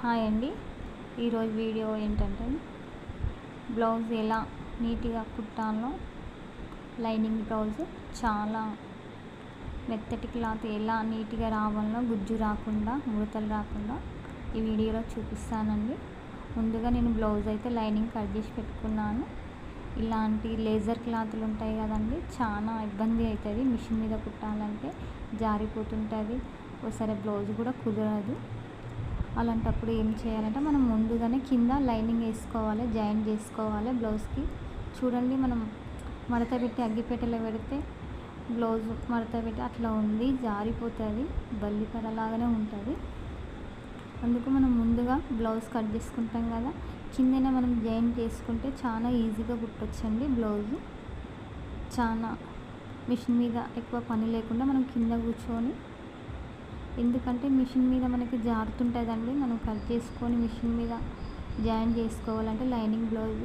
Hi అండి. ఈరోజు video ఏంటంటే బ్లౌజ్ ఎలా నీట్గా కుట్టాలో లైనింగ్ బ్లౌజ్ చాలా మెత్తటి క్లాత్ ఎలా నీట్గా రావాలో గుజ్జు రాకుండా ముడతలు రాకుండా ఈ వీడియోలో చూపిస్తానండి. ముందుగా నేను బ్లౌజ్ అయితే లైనింగ్ కట్ చేసి పెట్టుకున్నాను. ఇలాంటి లేజర్ క్లాత్లు ఉంటాయి కదండి చాలా ఇబ్బంది అవుతుంది. మిషన్ మీద కుట్టాలంటే జారిపోతుంటుంది. ఒకసారి బ్లౌజ్ కూడా కుదరదు. అలాంటప్పుడు ఏం చేయాలంటే మనం ముందుగానే కింద లైనింగ్ వేసుకోవాలి జాయిన్ చేసుకోవాలి బ్లౌజ్కి. చూడండి మనం మడత పెట్టి అగ్గిపెట్టెలో పెడితే బ్లౌజ్ మడత పెట్టి అట్లా ఉంది జారిపోతుంది బల్లిపరలాగానే ఉంటుంది. అందుకు మనం ముందుగా బ్లౌజ్ కట్ చేసుకుంటాం కదా కిందనే మనం జాయిన్ చేసుకుంటే చాలా ఈజీగా కుట్టొచ్చండి బ్లౌజ్. చాలా మిషన్ మీద ఎక్కువ పని లేకుండా మనం కింద కూర్చొని ఎందుకంటే మిషన్ మీద మనకి జారుతుంటుందండి. మనం కట్ చేసుకొని మిషన్ మీద జాయిన్ చేసుకోవాలంటే లైనింగ్ బ్లౌజ్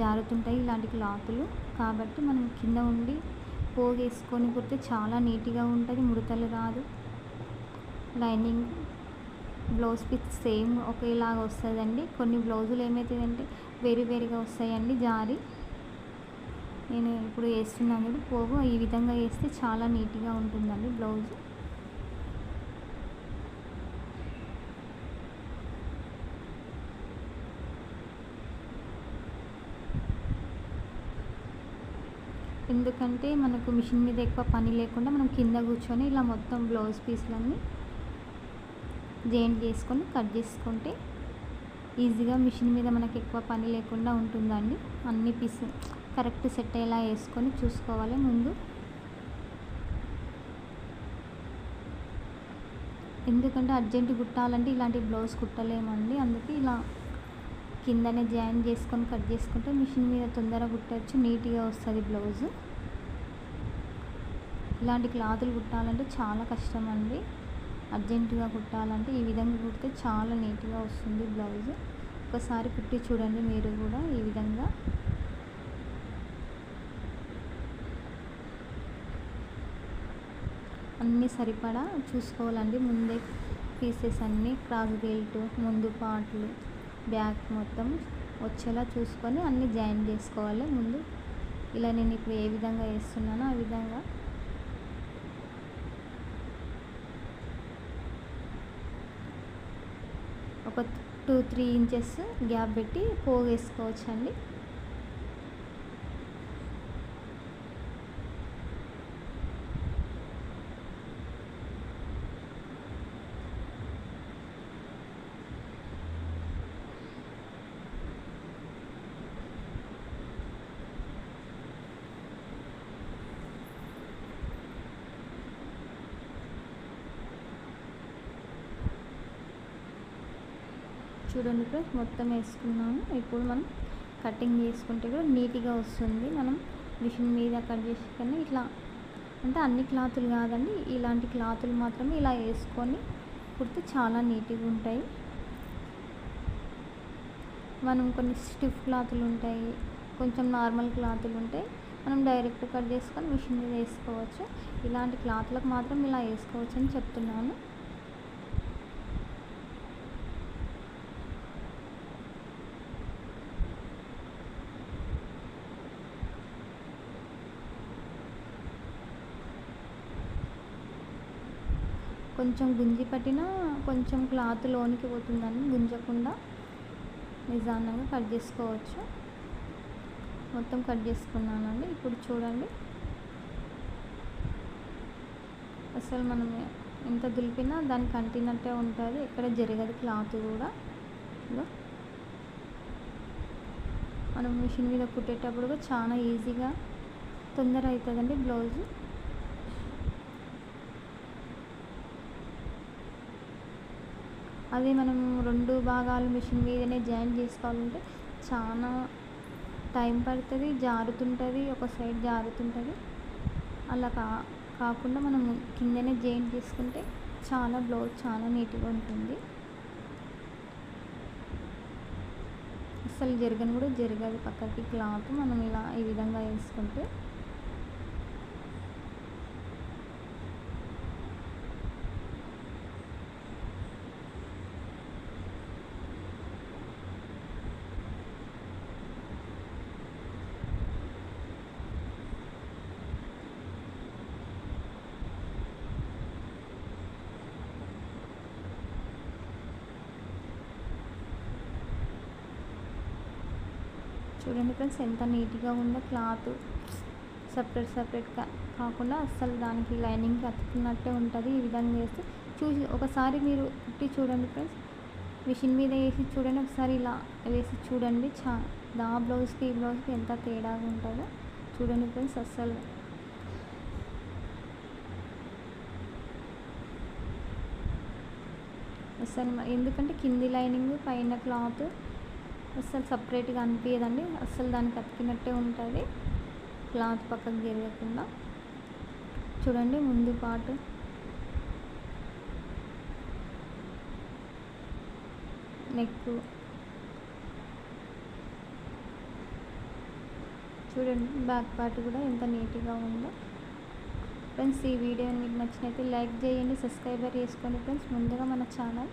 జారుతుంటాయి ఇలాంటి క్లాతులు. కాబట్టి మనం కింద ఉండి పోగేసుకొని కుడితే చాలా నీట్గా ఉంటుంది ముడతలు రాదు. లైనింగ్ బ్లౌజ్ పిత్ సేమ్ ఒకేలాగా వస్తుందండి. కొన్ని బ్లౌజులు ఏమవుతుందంటే వేరు వేరుగా వస్తాయండి జారి. నేను ఇప్పుడు వేస్తున్నాను కూడా పోగు ఈ విధంగా వేస్తే చాలా నీట్గా ఉంటుందండి బ్లౌజ్. ఎందుకంటే మనకు మిషన్ మీద ఎక్కువ పని లేకుండా మనం కింద కూర్చొని ఇలా మొత్తం బ్లౌజ్ పీస్లన్నీ జాయింట్ చేసుకొని కట్ చేసుకుంటే ఈజీగా మిషన్ మీద మనకు ఎక్కువ పని లేకుండా ఉంటుందండి. అన్ని పీస్ కరెక్ట్ సెట్ అయ్యేలా వేసుకొని చూసుకోవాలి ముందు. ఎందుకంటే అర్జెంట్ కుట్టాలంటే ఇలాంటి బ్లౌజ్ కుట్టలేమండి. అందుకే ఇలా కిందనే జాయిన్ చేసుకొని కట్ చేసుకుంటే మిషన్ మీద తొందరగా కుట్టచ్చు నీట్గా వస్తుంది బ్లౌజు. ఇలాంటి క్లాతులు కుట్టాలంటే చాలా కష్టం అండి అర్జెంటుగా కుట్టాలంటే ఈ విధంగా కుడితే చాలా నీట్గా వస్తుంది బ్లౌజ్. ఒకసారి కుట్టి చూడండి మీరు కూడా ఈ విధంగా. అన్నీ సరిపడా చూసుకోవాలండి. ముందే పీసెస్ అన్నీ క్రాస్ బెల్ట్ ముందు పార్ట్లు బ్యాక్ మొత్తం వచ్చేలా చూసుకొని అన్నీ జాయిన్ చేసుకోవాలి. ముందు ఇలా నేను ఇప్పుడు ఏ విధంగా వేస్తున్నానో ఆ విధంగా. ఒక టూ త్రీ ఇంచెస్ గ్యాప్ పెట్టి పోగేసుకోవచ్చండి. చూడండి ఫ్రెండ్స్ మొత్తం వేసుకున్నాము. ఇప్పుడు మనం కటింగ్ చేసుకుంటే కూడా నీట్గా వస్తుంది. మనం మిషన్ మీద కట్ చేసి ఇట్లా అంటే అన్ని క్లాతులు కాదండి ఇలాంటి క్లాతులు మాత్రమే ఇలా వేసుకొని కుడితే చాలా నీట్గా ఉంటాయి. మనం కొన్ని స్టిఫ్ క్లాతులు ఉంటాయి కొంచెం నార్మల్ క్లాతులు ఉంటాయి మనం డైరెక్ట్ కట్ చేసుకొని మిషన్ మీద వేసుకోవచ్చు. ఇలాంటి క్లాత్లకు మాత్రం ఇలా వేసుకోవచ్చు అని చెప్తున్నాను. కొంచెం గుంజి పట్టినా కొంచెం క్లాత్ లోనికి పోతుందని గుంజకుండా నిదానంగా కట్ చేసుకోవచ్చు. మొత్తం కట్ చేసుకున్నానండి. ఇప్పుడు చూడండి. అసలు మనం ఎంత దులిపినా దానికి అంటినట్టే ఉంటుంది. ఎక్కడ జరగదు క్లాత్ కూడా. మనం మిషన్ మీద కుట్టేటప్పుడు కూడా చాలా ఈజీగా తొందర అవుతుందండి బ్లౌజు. అదే మనం రెండు భాగాలు మిషన్ మీదనే జాయిన్ చేసుకోవాలంటే చాలా టైం పడుతుంది జారుతుంటుంది ఒక సైడ్ జారుతుంటుంది. అలా కా కాకుండా మనం కిందనే జాయిన్ చేసుకుంటే చాలా బ్లౌజ్ చాలా నీట్గా ఉంటుంది. అసలు జరగని కూడా జరగదు. పక్కకి క్లాత్ మనం ఇలా ఈ విధంగా వేసుకుంటే చూడండి ఫ్రెండ్స్ ఎంత నీట్గా ఉందో క్లాత్. సపరేట్ సపరేట్గా కాకుండా అస్సలు దానికి లైనింగ్ అతుకున్నట్టే ఉంటుంది ఈ విధంగా వేస్తే చూసి ఒకసారి మీరు కుట్టి చూడండి ఫ్రెండ్స్. మిషన్ మీద వేసి చూడండి ఒకసారి ఇలా వేసి చూడండి. చా దా బ్లౌజ్కి ఈ బ్లౌజ్కి ఎంత తేడాగా ఉంటుందో చూడండి ఫ్రెండ్స్ అస్సలు. అసలు ఎందుకంటే కింది లైనింగ్ పైన క్లాత్. అస్సలు సపరేట్గా అనిపించదండి అస్సలు దానికి అతికినట్టే ఉంటుంది. క్లాత్ పక్కకు జరగకుండా చూడండి ముందు పాటు. నెక్. చూడండి బ్యాక్ పార్ట్ కూడా ఎంత నీట్గా ఉందో. ఫ్రెండ్స్ ఈ వీడియో మీకు నచ్చినైతే లైక్ చేయండి సబ్స్క్రైబర్ చేసుకోండి ఫ్రెండ్స్. ముందుగా మన ఛానల్.